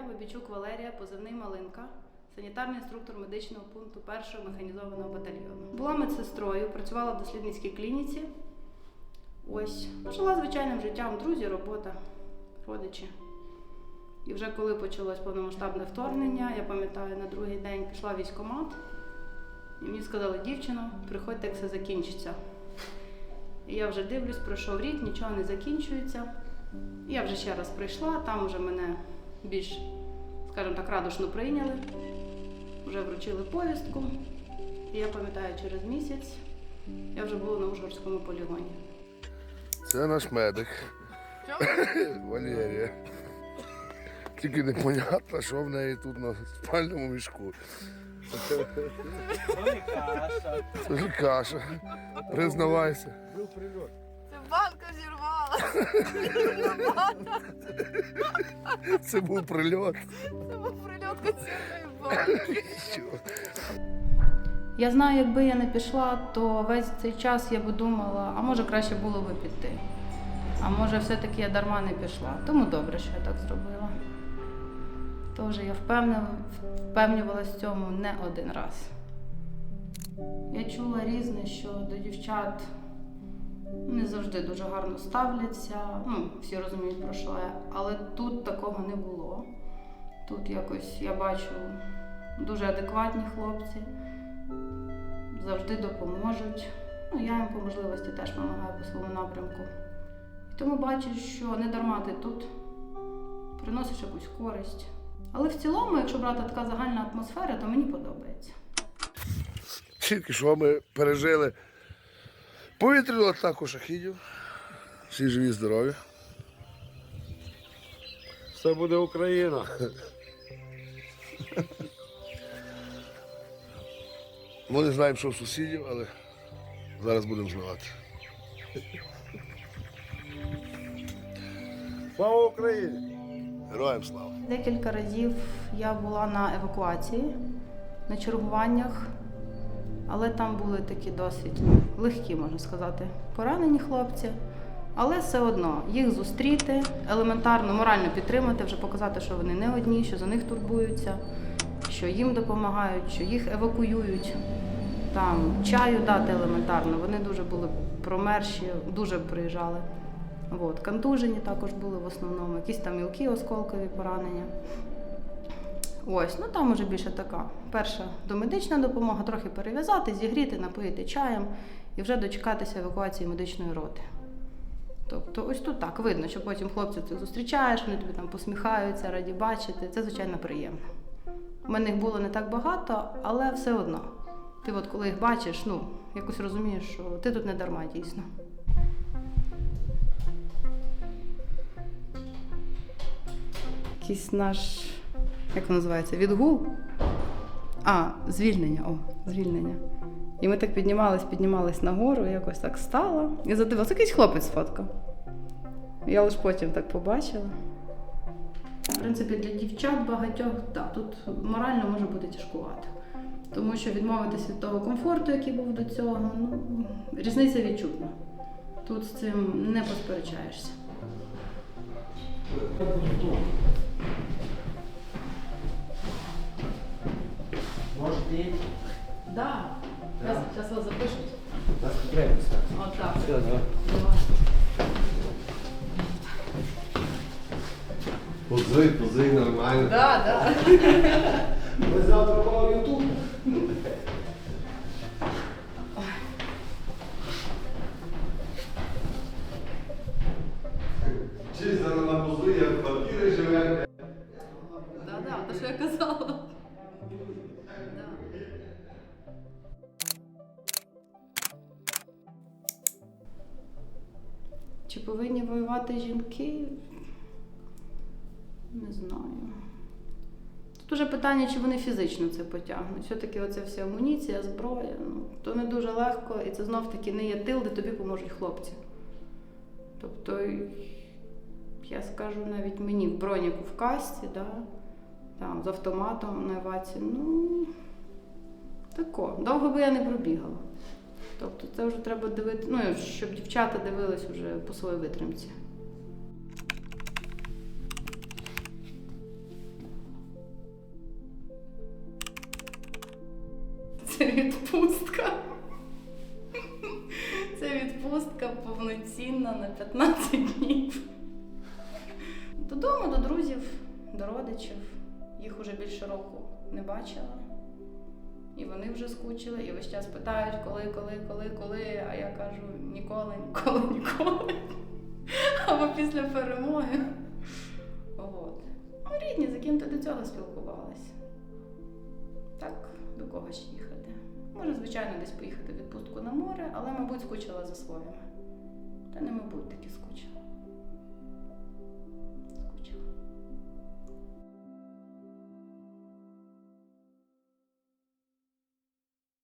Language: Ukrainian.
Я Бабічук Валерія, позивний Малинка, санітарний інструктор медичного пункту першого механізованого батальйону. Була медсестрою, працювала в дослідницькій клініці. Ось жила звичайним життям, друзі, робота, родичі. І вже коли почалось повномасштабне вторгнення, я пам'ятаю, на другий день пішла в військкомат, і мені сказали, дівчино, приходьте, як все закінчиться. І я вже дивлюсь, пройшов рік, нічого не закінчується. І я вже ще раз прийшла, там вже мене більш, скажімо так, радушно прийняли, вже вручили повістку. І я пам'ятаю, через місяць я вже була на Ужгородському полігоні. Це наш медик. Валерія. Тільки непонятно, що в неї тут на спальному мішку. Це ж каша. Признавайся. Це банка зірвала. Це був прильот. Це був прильот консервної банки. Що? Я знаю, якби я не пішла, то весь цей час я би думала, а може краще було би піти. А може, все-таки я дарма не пішла. Тому добре, що я так зробила. Тож я впевнювалася в цьому не один раз. Я чула різне, що до дівчат не завжди дуже гарно ставляться. Ну, всі розуміють, про що я. Але тут такого не було. Тут якось я бачу дуже адекватні хлопці завжди допоможуть. Ну, я їм по можливості теж допомагаю по своєму напрямку. І тому бачу, що не дарма ти тут приносиш якусь користь. Але в цілому, якщо брати така загальна атмосфера, то мені подобається. Тільки що ми пережили повітряну атаку шахідів. Всі живі, здорові. Все буде Україна. Ми не знаємо, що в сусідів, але зараз будемо знати. Слава Україні! Героям слава! Декілька разів я була на евакуації, на чергуваннях, але там були такі досить легкі, можна сказати, поранені хлопці. Але все одно їх зустріти, елементарно, морально підтримати, вже показати, що вони не одні, що за них турбуються, що їм допомагають, що їх евакуюють. Там чаю дати елементарно. Вони дуже були промерші, дуже приїжджали. От, контужені також були в основному, якісь там мілкі осколкові поранення. Ось, ну там уже більше така перша домедична допомога, трохи перев'язати, зігріти, напоїти чаєм і вже дочекатися евакуації медичної роти. Тобто, ось тут так видно, що потім хлопців ти зустрічаєш, вони тобі там посміхаються, раді бачити. Це звичайно приємно. У мене їх було не так багато, але все одно. Ти от коли їх бачиш, ну, якось розумієш, що ти тут не дарма дійсно. Якийсь наш, як називається, відгул. А, звільнення, о, звільнення. І ми так піднімались, піднімались нагору, якось так стала. І задивилася, якийсь хлопець сфоткав. Я лише потім так побачила. В принципі, для дівчат багатьох, так, тут морально може бути тяжкувато. Тому що відмовитися від того комфорту, який був до цього, ну, різниця відчутна. Тут з цим не посперечаєшся. И Да. Зараз, зараз вас запишуть. нас потребуется. Отак. Все, давай. Пози, пози, нормально. Да, да. Мы завтра по YouTube. Чисто на пози, я в квартирі живе. Да, да, те, що я казала. Чи повинні воювати жінки? Не знаю. Тут уже питання, чи вони фізично це потягнуть. Все-таки оця вся амуніція, зброя, ну, то не дуже легко, і це знов таки не є тил, де тобі поможуть хлопці. Тобто, я скажу навіть мені в броніку в касті, да, там, з автоматом на еваці, ну тако. Довго би я не пробігала. Тобто це вже треба дивити, ну, щоб дівчата дивились вже по своїй витримці. Це відпустка. Це відпустка повноцінна на 15 днів. Додому, до друзів, до родичів. Їх уже більше року не бачила. І вони вже скучили, і весь час питають, коли, коли, коли, коли. А я кажу ніколи, ніколи, ніколи. Або після перемоги. От. Ну, рідні, з ким ти до цього спілкувалась. Так, до когось їхати. Може, звичайно, десь поїхати в відпустку на море, але, мабуть, скучила за своїми. Та не мабуть, таки скучила.